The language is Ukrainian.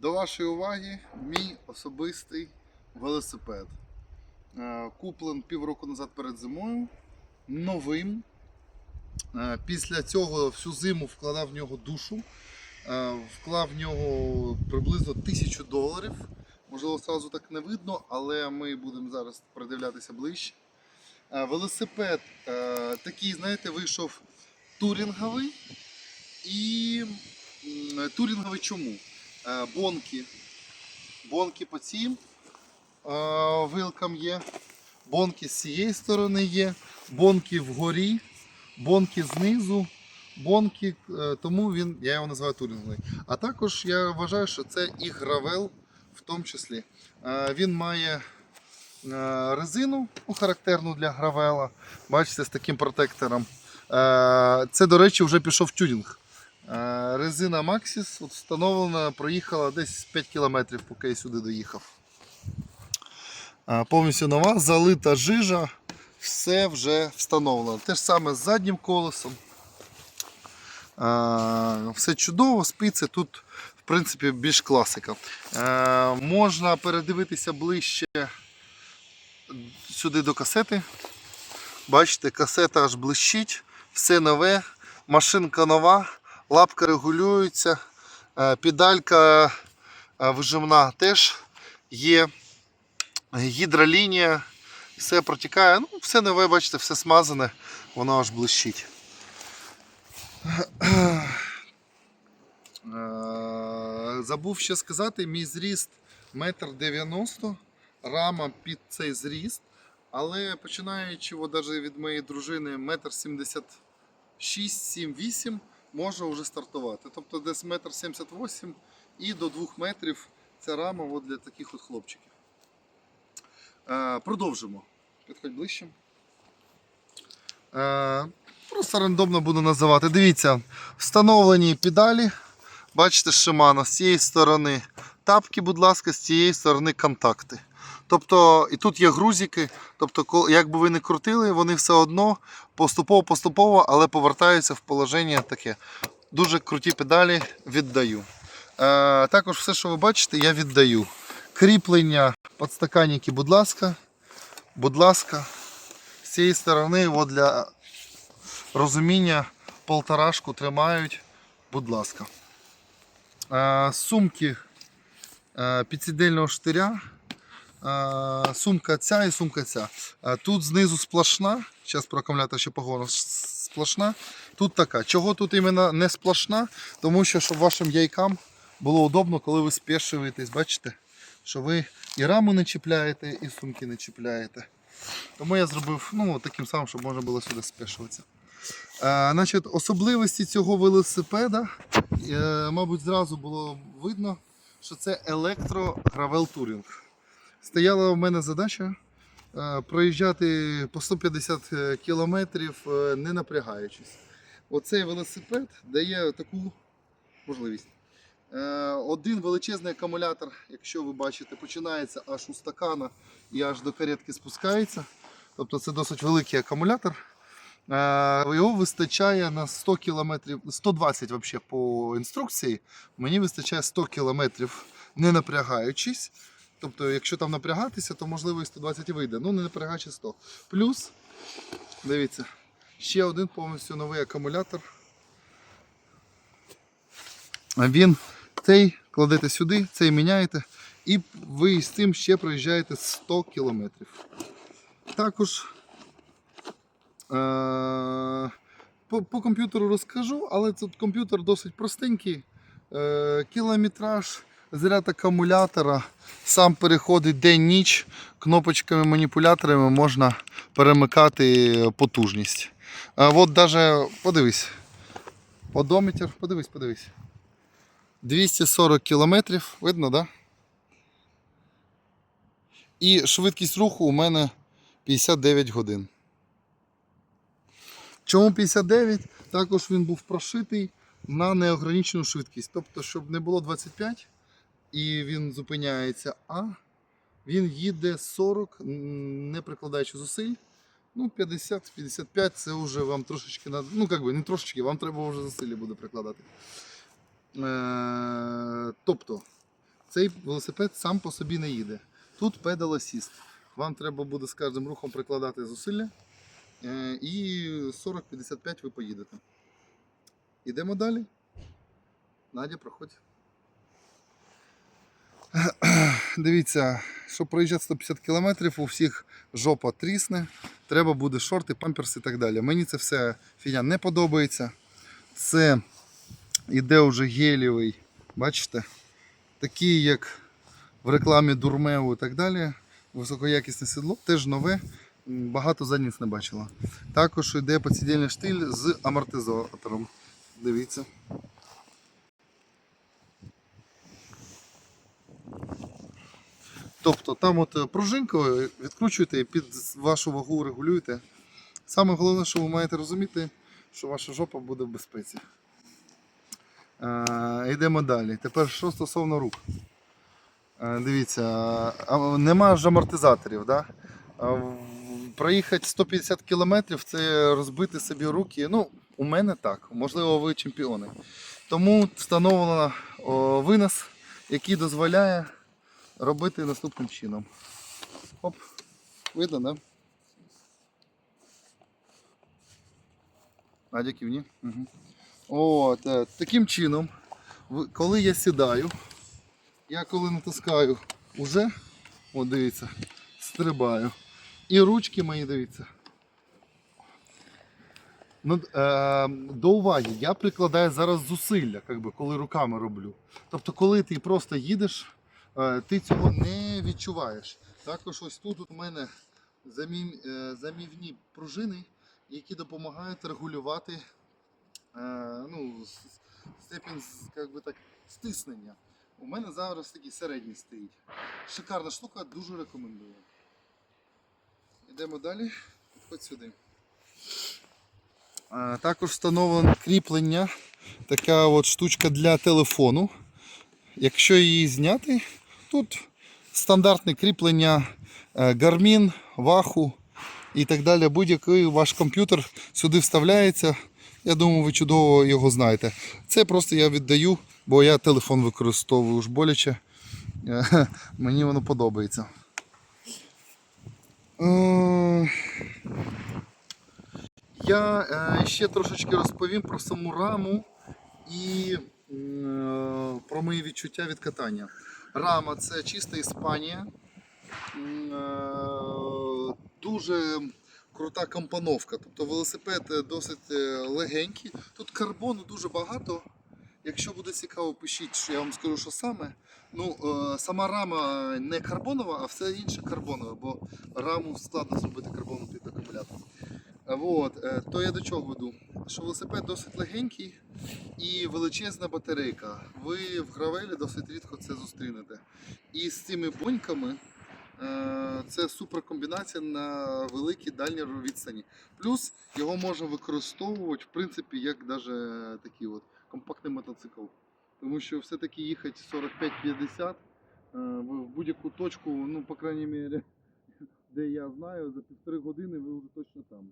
До вашої уваги мій особистий велосипед. Е, Куплен півроку назад перед зимою. Новим. Е, Після цього всю зиму вкладав в нього душу. Е, Вклав в нього приблизно тисячу доларів. Можливо, одразу так не видно, але ми будемо зараз придивлятися ближче. Велосипед такий, знаєте, вийшов турінговий. І турінговий чому? Е, Бонки. Бонки по цим е, вилкам є. Бонки з цієї сторони є, бонки вгорі, бонки знизу, бонки, е, тому він, я його називаю турінговий. А також я вважаю, що це і гравел в тому числі. Він має резину ну, характерну для гравела. Бачите, з таким протектором. Це, до речі, вже пішов тюнінг. Е, Резина от встановлена, проїхала десь 5 км, поки я сюди доїхав. Е, Повністю нова, залита жижа, все вже встановлено. Те ж саме з заднім колесом. Е, Все чудово, спиці тут, в принципі, більш класика. Можна передивитися ближче сюди до касети. Бачите, касета аж блищить, все нове, машинка нова, лапка регулюється, е, педалька е, вижимна теж є, гідролінія, все протікає, ну, все нове, бачите, все смазане, воно аж блищить. Е, Забув ще сказати, мій зріст 1,90 м, рама під цей зріст. Але починаючи даже від моєї дружини 1,76 7-8 може вже стартувати. Тобто десь 1,78 м і до 2 метрів ця рама от для таких от хлопчиків. Е, продовжимо. Підходь ближче. Е, просто рандомно буду називати. Дивіться, встановлені педалі. Бачите, Shimano з цієї сторони тапки, будь ласка, з цієї сторони контакти. Тобто, і тут є грузики, тобто, як би ви не крутили, вони все одно поступово-поступово, але повертаються в положення таке. Дуже круті педалі віддаю. Е, також все, що ви бачите, я віддаю. Кріплення, подстаканники, будь ласка. Будь ласка. З цієї сторони, от для розуміння, полторашку тримають, будь ласка. Е, сумки е, підсідельного штиря. Сумка ця і сумка ця. Тут знизу сплошна. Зараз про ще поговоримо. Сплошна. Тут така. Чого тут іменно не сплошна? Тому що щоб вашим яйкам було удобно, коли ви спешуєтесь. Бачите, що ви і раму не чіпляєте, і сумки не чіпляєте. Тому я зробив ну, таким самим, щоб можна було сюди спешуватися. Е, значить, особливості цього велосипеда, е, мабуть, зразу було видно, що це електро-гравел турінг. Стояла в мене задача е, проїжджати по 150 кілометрів, е, не напрягаючись. Оцей велосипед дає таку можливість. Е, Один величезний акумулятор, якщо ви бачите, починається аж у стакана і аж до каретки спускається. Тобто це досить великий акумулятор. Е, Його вистачає на 100 км, 120 вообще по інструкції. Мені вистачає 100 км не напрягаючись. Тобто, якщо там напрягатися, то можливо і 120 вийде. Ну, не напрягаючи 100. Плюс, дивіться, ще один повністю новий акумулятор. Він цей кладете сюди, цей міняєте, і ви з цим ще проїжджаєте 100 км. Також е- по, по комп'ютеру розкажу, але тут комп'ютер досить простенький. Е- кілометраж, заряд акумулятора, сам переходить день-ніч, кнопочками маніпуляторами можна перемикати потужність. Е, от даже, подивись, одометр, подивись, подивись. 240 кілометрів, видно, да? І швидкість руху у мене 59 годин. Чому 59? Також він був прошитий на неограничену швидкість. Тобто, щоб не було 25 і він зупиняється, а він їде 40, не прикладаючи зусиль. Ну, 50-55 це вже вам трошечки надо. Ну, як би, не трошечки, вам треба вже зусилля буде прикладати. Е, тобто, цей велосипед сам по собі не їде. Тут педал асіст. Вам треба буде з кожним рухом прикладати зусилля. е, І 40-55 ви поїдете. Ідемо далі. Надя, проходь. Дивіться, щоб проїжджати 150 км, у всіх жопа трісне, треба буде шорти, памперси і так далі. Мені це все фігня не подобається. Це іде вже гелівий, бачите, такий, як в рекламі Дурмеу і так далі. Високоякісне сідло, теж нове, багато задніць не бачила. Також йде підсидільний штиль з амортизатором. Дивіться. Тобто там от е, пружинкою відкручуєте і під вашу вагу регулюєте. Саме головне, що ви маєте розуміти, що ваша жопа буде в безпеці. Е, йдемо далі. Тепер що стосовно рук. Е, дивіться, нема ж амортизаторів. Да? Проїхати 150 км це розбити собі руки. Ну, у мене так. Можливо, ви чемпіони. Тому встановлено винос, який дозволяє робити наступним чином. Оп, видно, да? Надя кивні. Угу. От, е, таким чином, коли я сідаю, я коли натискаю уже, от дивіться, стрибаю. І ручки мої, дивіться. Ну, е, до уваги, я прикладаю зараз зусилля, як би, коли руками роблю. Тобто, коли ти просто їдеш, ти цього не відчуваєш. Також ось тут у мене е, замівні пружини, які допомагають регулювати е, ну, степінь як би так, стиснення. У мене зараз такий середній стоїть. Шикарна штука, дуже рекомендую. Йдемо далі. Підходь сюди. Е, Також встановлено кріплення. Така от штучка для телефону. Якщо її зняти, тут стандартне кріплення е, Garmin, Wahoo і так далі. Будь-який ваш комп'ютер сюди вставляється. Я думаю, ви чудово його знаєте. Це просто я віддаю, бо я телефон використовую ж боляче. Е, Мені воно подобається. Е, Я ще трошечки розповім про саму раму і про мої відчуття від катання. Рама це чиста Іспанія. Е, Дуже крута компоновка. Тобто велосипед е, досить е, легенький. Тут карбону дуже багато. Якщо буде цікаво, пишіть, що я вам скажу, що саме. Ну, сама рама не карбонова, а все інше карбонове, бо раму складно зробити карбону під акумулятор. Е, то я до чого веду? Що велосипед досить легенький і величезна батарейка. Ви в гравелі досить рідко це зустрінете. І з цими боньками е, це супер комбінація на великій дальній відстані. Плюс його можна використовувати в принципі як даже такий от компактний мотоцикл. Тому що все-таки їхати 45-50 е, в будь-яку точку, ну, по крайній мірі, де я знаю, за півтори години ви вже точно там.